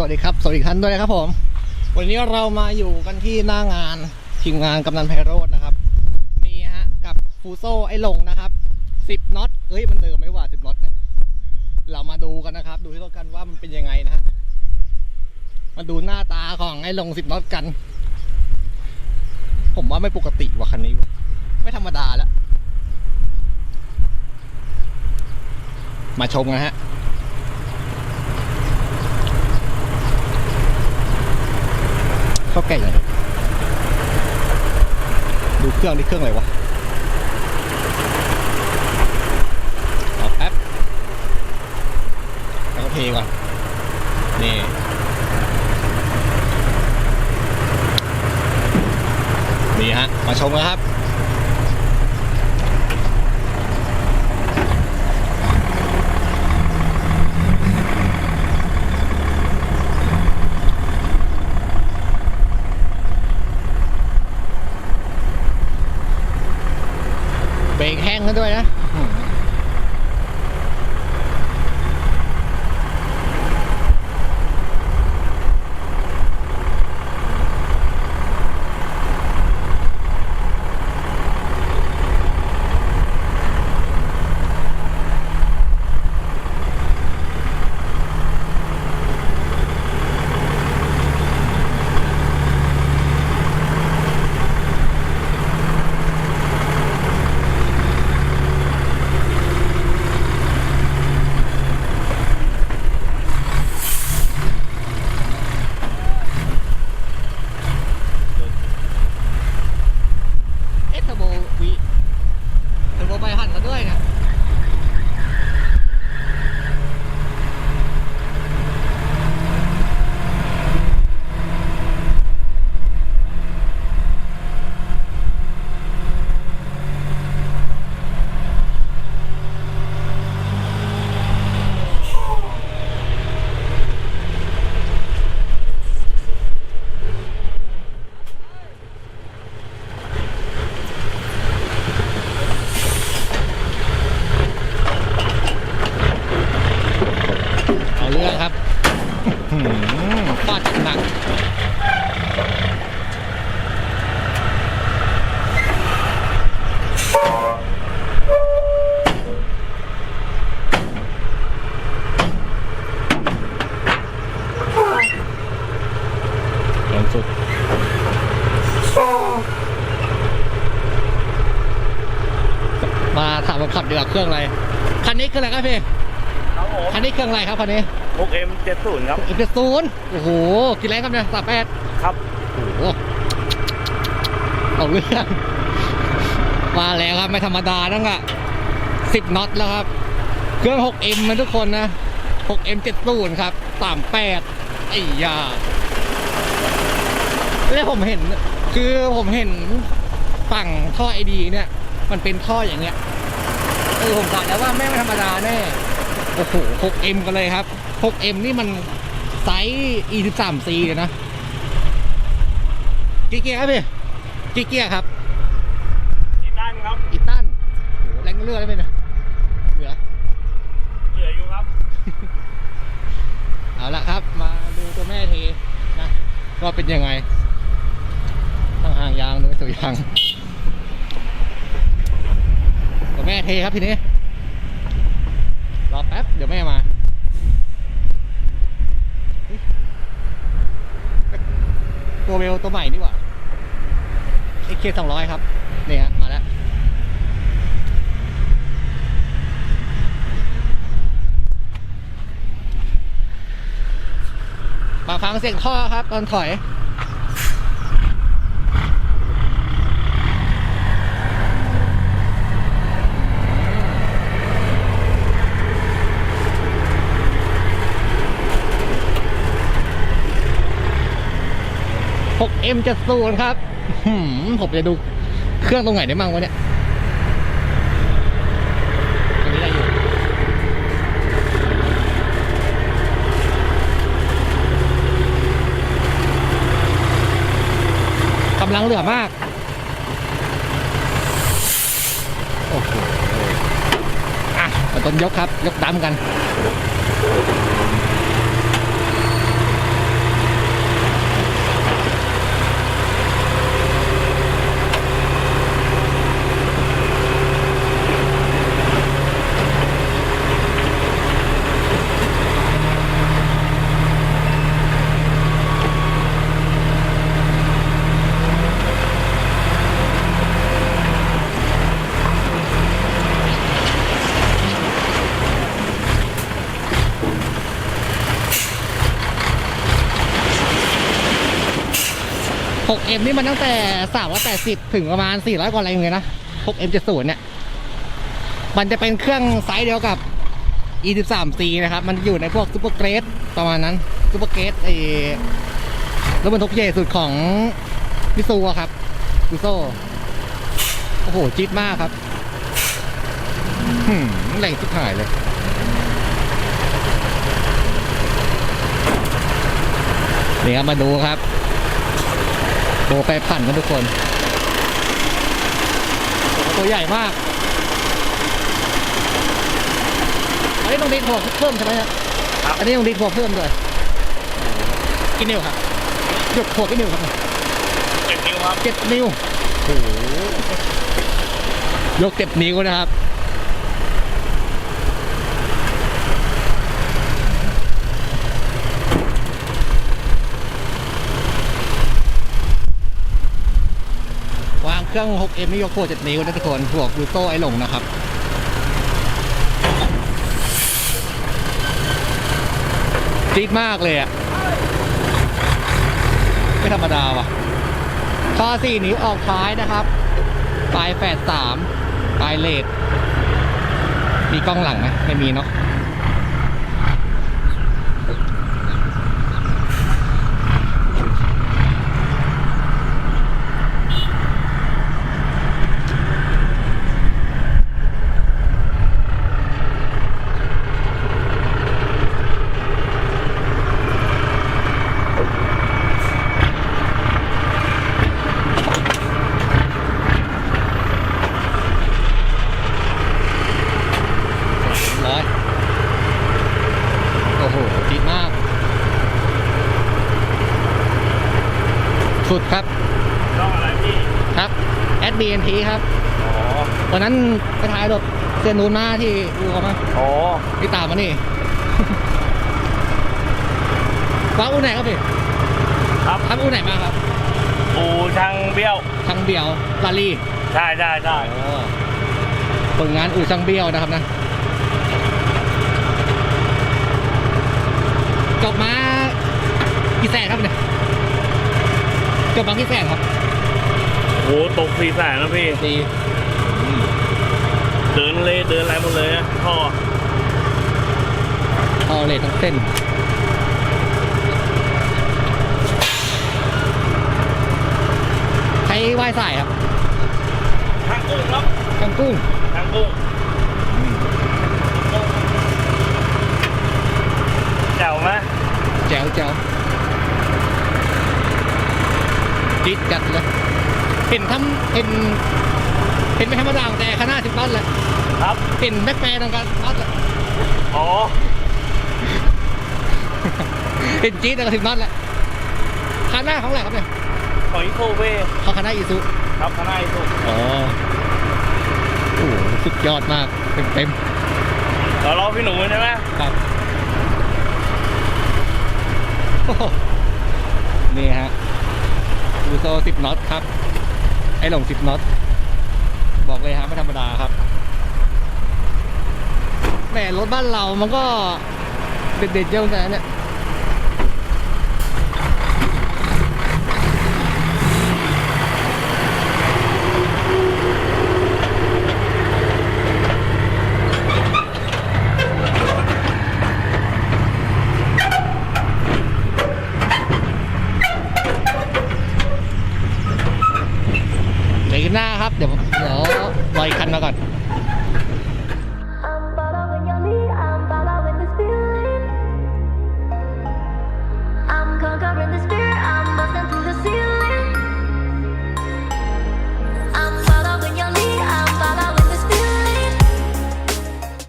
สวัสดีครับ สวัสดีท่านด้วยนะครับผม วันนี้เรามาอยู่กันที่หน้างานทีมงานกำนันไพโรจน์นะครับ นี่ฮะ กับฟูโซไอ้หลงนะครับสิบน็อตเอ้ยมันเดิมไม่ว่าสิบน็อตเนี่ย เรามาดูกันนะครับ ดูที่รถกันว่ามันเป็นยังไงนะฮะ มาดูหน้าตาของไอ้หลงสิบน็อตกัน ผมว่าไม่ปกติว่ะคันนี้วะไม่ธรรมดาแล้ว มาชมกันฮะ ข้าไก่ยังดูเครื่องนี่เครื่องอะไรวะเอาแป๊บแล้วก็เทก่อน นี่นี่ฮะ มาชมนะครับ เบร กันด้วยนะอืมเอ๊ะเทอร์โบวีเทอร์โบไปหันกันด้วยนะเอาเรื่องครับอื้อหือฟาดหนักแรง สุดมาถามคนขับดีกว่าเครื่องอะไร คันนี้คืออะไรครับพี่ ครับผมคันนี้เครื่องอะไรครับคันนี้มุกเอ็มเจ็ดศูนย์ครับเอ็กซ์ศูนย์โอ้โห กี่แรงครับเนี่ยสามแปดครับ โอ้โห เอาเรื่อง มาแล้วครับไม่ธรรมดานั่งอะสิบน็อตแล้วครับ เครื่อง 6M นะทุกคนนะ 6M 70ครับ38ไอ้ยา แล้วผมเห็น คือผมเห็นฝั่งท่อไอดีเนี่ย มันเป็นท่ออย่างเงี้ยเออผมกะแล้วว่าแม่งไม่ธรรมดาแน่ โอ้โห 6M กันเลยครับ 6M นี่มันไซส์ E13C เลยนะกี่เกียร์ครับพี่กี่เกียร์ครับ อีตันครับ อีตันโอ้โหแรงเลือดได้ไหมเนี่ยเหลือ เหลืออยู่ครับ เอาละครับ มาดูตัวแม่ทีนะว่าเป็นยังไงตั้ง ห่างยางดูตัวยวแม่เทครับทีนี้ รอแป๊บ เดี๋ยวแม่มาตัวเวลตัวใหม่นี่หว่า AK สองร้อยครับ นี่ฮะ มาแล้วมาฟังเสียงท่อครับ ตอนถอย 6M จะสูนครับหืมผมจะดูเครื่องตรงไหนได้มั่งวะเนี่ยตรงนี้ได้อยู่กำลังเหลือมากโอ้โหอะมาต้นยกครับ ยกดำกัน 6M นี่มันตั้งแต่380ถึงประมาณ400กว่าแรงเลยนะ 6M 70 เนี่ยมันจะเป็นเครื่องไซส์เดียวกับ E13C นะครับ มันอยู่ในพวกซูเปอร์เกรดประมาณนั้นซูเปอร์เกรดไอ้รถบรรทุกใหญ่สุดของมิซูอะครับมิโซโอ้โหจี๊ดมากครับหืมแรงชิบหายเลยนี่ครับมาดูครับ โบไปผ่านกันทุกคนโอ้โหตัวใหญ่มากอันนี้ต้องดีหัวเพิ่มใช่ไหมครับครับอันนี้ต้องดีหัวเพิ่มด้วยกี่นิ้วครับหยกหัวกี่นิ้วครับเจ็ดนิ้วครับเจ็ดนิ้วโอ้โหยกเจ็ดนิ้วนะครับ เครื่อง 6M นี่ยกหัว7นิ้วนะทุกคนหัวกูโต้ไอ้หลงนะครับจี๊ดมากเลยอะไม่ธรรมดาว่ะข้อสี่นิ้วออกท้ายนะครับ ปลายแฝดสามปลายเลดมีกล้องหลังไหมไม่มีเนาะ ร้อยโอ้โหดีมาก สุดครับต้องอะไรพี่ครับ SBNT ครับอ๋อวันนั้นไปถ่ายรถเซยนนูนมาที่ดูเขามาอ๋อพี่ตามมานี่ ว้าวอูไหนครับพี่ครับทำอูไหนมาครับปูช่างเบี้ยวช่างเบี้ยวลาลีใช่ใช่ใช่ผลงานอู่ช่างเบี้ยวนะครับนะจบมากี่แสนครับเนี่ย จบมากี่แสนครับโอ้ตกสี่แสนนะพี่ ดีเดินเลยเดินอะไรหมดเลยอะท่อพอเลยทั้งเส้น ใช้วายสายครับทางกุ้งครับกังกุ้งทางกุ้งแจ๋วไหม แจ๋วแจ๋ว จิตจัดเลยเห็นทำเห็น เห็นไม่ธรรมดาแต่ขนาดสิบตันเลยครับเห็นแบ็คแมนตรงกันตัดเลยอ๋อเห็นจี๊ดแล้วก็สิบนัดแหละคันหน้าของอะไรครับเนี่ยของอีโคเวเขาคันหน้าอีซูครับข้างหน้าอีโคอ๋อโอ้โหสุดยอดมากเต็มเต็มเรารอพี่หนูใช่ไหมๆครับโอ้โหนี่ฮะอู โซสิบน็อตครับ ไอหลงสิบน็อต บอกเลยฮะไม่ธรรมดาครับ แหมรถบ้านเรามันก็เด็ดๆเยอะเหมือนกันนะเนี่ยเดี๋ยวหน้ อีกคันมาก่อน